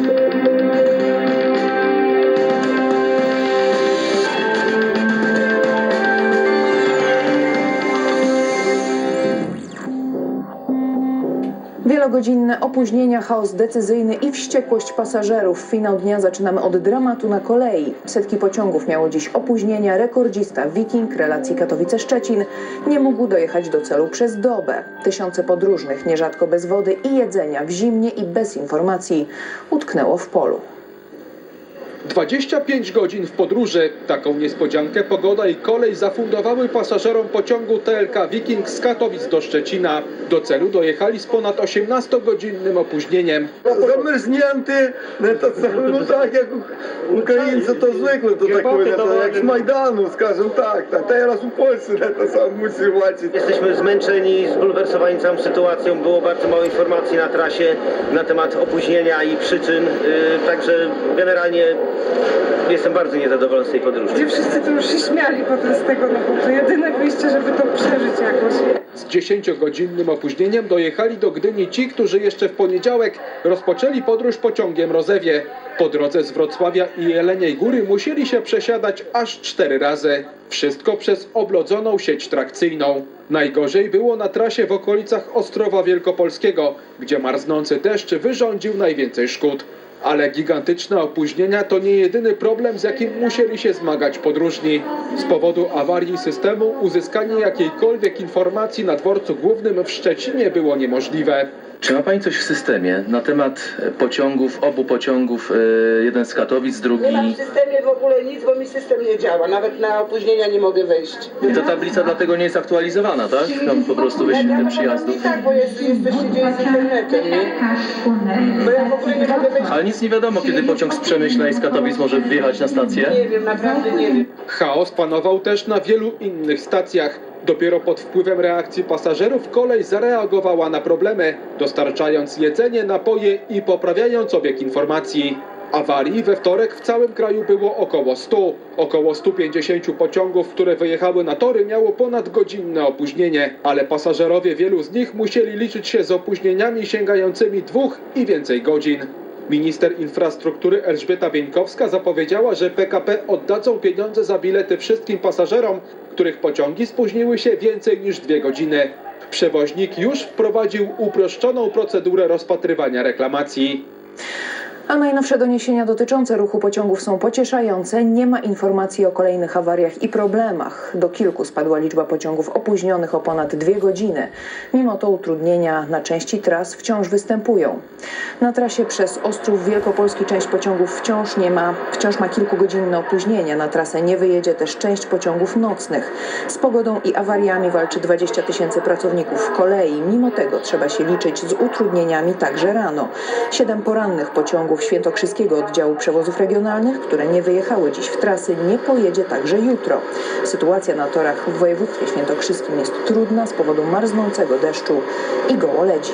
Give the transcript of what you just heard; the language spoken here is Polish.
Música Wielogodzinne opóźnienia, chaos decyzyjny i wściekłość pasażerów. Finał dnia zaczynamy od dramatu na kolei. Setki pociągów miało dziś opóźnienia. Rekordzista Wiking relacji Katowice-Szczecin nie mógł dojechać do celu przez dobę. Tysiące podróżnych, nierzadko bez wody i jedzenia, w zimnie i bez informacji, utknęło w polu. 25 godzin w podróży. Taką niespodziankę pogoda i kolej zafundowały pasażerom pociągu TLK Viking z Katowic do Szczecina. Do celu dojechali z ponad 18-godzinnym opóźnieniem. Zamrznięty, no to co, no tak jak U- Ukraińcy to zwykle, to tak powiem, to jak z Majdanu, skажем tak, tak teraz u Polscy na to samo musi płacić. Jesteśmy zmęczeni, zbulwersowani całą sytuacją. Było bardzo mało informacji na trasie na temat opóźnienia i przyczyn. Yy, także generalnie jestem bardzo niezadowolony z tej podróży. Gdzie wszyscy to już się śmiali potem z tego, no bo to jedyne wyjście, żeby to przeżyć jakoś. Z 10-godzinnym opóźnieniem dojechali do Gdyni ci, którzy jeszcze w poniedziałek rozpoczęli podróż pociągiem Rozewie. Po drodze z Wrocławia i Jeleniej Góry musieli się przesiadać aż cztery razy. Wszystko przez oblodzoną sieć trakcyjną. Najgorzej było na trasie w okolicach Ostrowa Wielkopolskiego, gdzie marznący deszcz wyrządził najwięcej szkód. Ale gigantyczne opóźnienia to nie jedyny problem, z jakim musieli się zmagać podróżni. Z powodu awarii systemu uzyskanie jakiejkolwiek informacji na dworcu głównym w Szczecinie było niemożliwe. Czy ma Pani coś w systemie na temat e, pociągów, obu pociągów, e, jeden z Katowic, drugi... Nie mam w systemie w ogóle nic, bo mi system nie działa. Nawet na opóźnienia nie mogę wejść. I ta tablica dlatego nie jest aktualizowana, tak? Tam po prostu wyświetlę przyjazdu. I tak, bo jest, jest coś się dzieje z internetem, nie? Bo ja w ogóle nie mogę wejść. Ale nic nie wiadomo, kiedy pociąg z Przemyśla i z Katowic może wjechać na stację. Nie wiem, naprawdę nie wiem. Chaos panował też na wielu innych stacjach. Dopiero pod wpływem reakcji pasażerów kolej zareagowała na problemy, dostarczając jedzenie, napoje i poprawiając obieg informacji. Awarii we wtorek w całym kraju było około 100. Około 150 pociągów, które wyjechały na tory, miało ponad godzinne opóźnienie, ale pasażerowie wielu z nich musieli liczyć się z opóźnieniami sięgającymi dwóch i więcej godzin. Minister infrastruktury Elżbieta Bieńkowska zapowiedziała, że PKP oddadzą pieniądze za bilety wszystkim pasażerom, których pociągi spóźniły się więcej niż dwie godziny. Przewoźnik już wprowadził uproszczoną procedurę rozpatrywania reklamacji. A najnowsze doniesienia dotyczące ruchu pociągów są pocieszające. Nie ma informacji o kolejnych awariach i problemach. Do kilku spadła liczba pociągów opóźnionych o ponad dwie godziny. Mimo to utrudnienia na części tras wciąż występują. Na trasie przez Ostrów Wielkopolski część pociągów wciąż nie ma, wciąż ma kilkugodzinne opóźnienia. Na trasę nie wyjedzie też część pociągów nocnych. Z pogodą i awariami walczy 20 tysięcy pracowników kolei. Mimo tego trzeba się liczyć z utrudnieniami także rano. Siedem porannych pociągów Świętokrzyskiego Oddziału Przewozów Regionalnych, które nie wyjechały dziś w trasy, nie pojedzie także jutro. Sytuacja na torach w województwie świętokrzyskim jest trudna z powodu marznącego deszczu i gołoledzi.